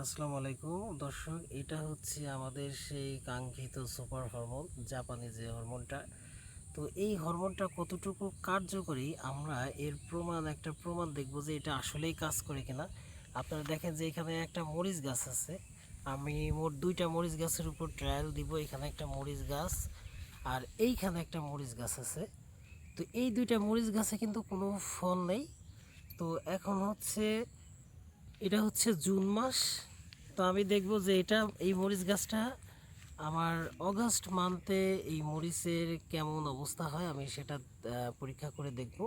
আসসালামু আলাইকুম। দর্শক, এটা হচ্ছে আমাদের সেই কাঙ্ক্ষিত সুপার হরমোন জাপানি যে হরমোনটা। তো এই হরমোনটা কতটুকু কার্যকরী, আমরা এর প্রমাণ, একটা প্রমাণ দেখব যে এটা আসলেই কাজ করে কিনা। আপনারা দেখেন যে এখানে একটা মরিচ গাছ আছে। আমি মোট দুইটা মরিচ গাছের উপর ট্রায়াল দিব, এখানে একটা মরিচ গাছ আর এইখানে একটা মরিচ গাছ আছে। তো এই দুইটা মরিচ গাছে কিন্তু কোনো ফল নেই। তো এখন হচ্ছে, এটা হচ্ছে জুন মাস। তো আমি দেখব যে এটা, এই মরিচ গাছটা আমার অগাস্ট মান্থে এই মরিচের কেমন অবস্থা হয়, আমি সেটা পরীক্ষা করে দেখব।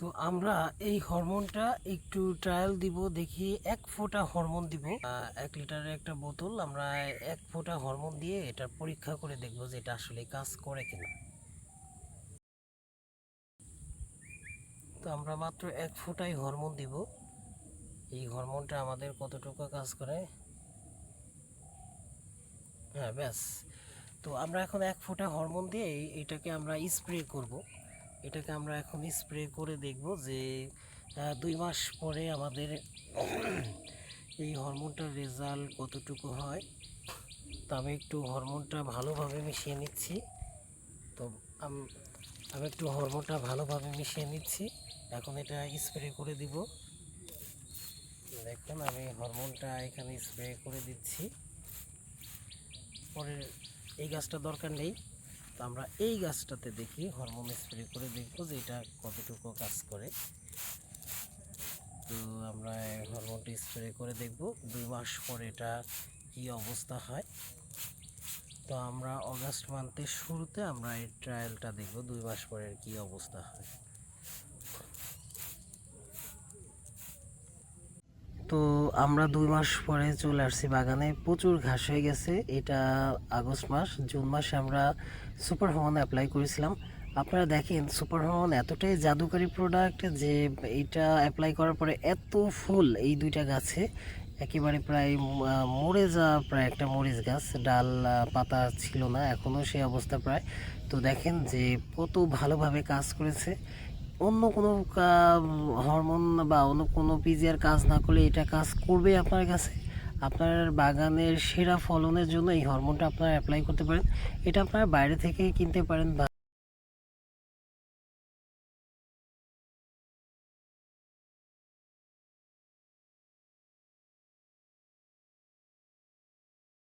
তো আমরা এই হরমোনটা একটু ট্রায়াল দিব, দেখি এক ফোঁটা হরমোন দিব। এক লিটারের একটা বোতল, আমরা এক ফোঁটা হরমোন দিয়ে এটা পরীক্ষা করে দেখব যে এটা আসলে কাজ করে কিনা। তো আমরা মাত্র এক ফোঁটাই হরমোন দিব। এই হরমোনটা আমাদের কতটুকু কাজ করে? হ্যাঁ ব্যাস। তো আমরা এখন এক ফোঁটা হরমোন দিয়ে এটাকে আমরা স্প্রে করব। এটাকে আমরা এখন স্প্রে করে দেখব যে দুই মাস পরে আমাদের এই হরমোনটার রেজাল্ট কতটুকু হয়। তো আমি একটু হরমোনটা ভালোভাবে মিশিয়ে নিচ্ছি। তো আমি একটু হরমোনটা ভালোভাবে মিশিয়ে নিচ্ছি। এখন এটা স্প্রে করে দিব। দেখুন, আমি হরমোনটা এখানে স্প্রে করে দিচ্ছি। পরে এই গাছটা দরকার নেই। তো আমরা এই গাছটাতে দেখি হরমোন স্প্রে করে দেখব যে এটা কতটুকু কাজ করে। তো আমরা হরমোনটা স্প্রে করে দেখব, দুই মাস পরে এটা কি অবস্থা হয়। তো আমরা অগাস্ট মান্থের শুরুতে আমরা এই ট্রায়ালটা দেখব, দুই মাস পরে কি অবস্থা হয়। তো আমরা দুই মাস পরে চলে আসছি বাগানে। প্রচুর ঘাস হয়ে গেছে। এটা আগস্ট মাস। জুন মাসে আমরা সুপার হরমোন অ্যাপ্লাই করেছিলাম। আপনারা দেখেন সুপার হরমোন এতটাই জাদুকারী প্রোডাক্ট যে এটা অ্যাপ্লাই করার পরে এত ফুল এই দুইটা গাছে। একেবারে প্রায় মরে যাওয়া প্রায় একটা মরিচ গাছ। ডাল পাতা ছিল না। এখনও সেই অবস্থা প্রায়। তো দেখেন যে কত ভালোভাবে কাজ করেছে। অন্য কোনো হরমোন বা অন্য কোনো পিজিআর কাজ না করলে এটা কাজ করবে আপনার কাছে? আপনার বাগানের সেরা ফলনের জন্য এই হরমোনটা আপনারা অ্যাপ্লাই করতে পারেন। এটা আপনারা বাইরে থেকে কিনতে পারেন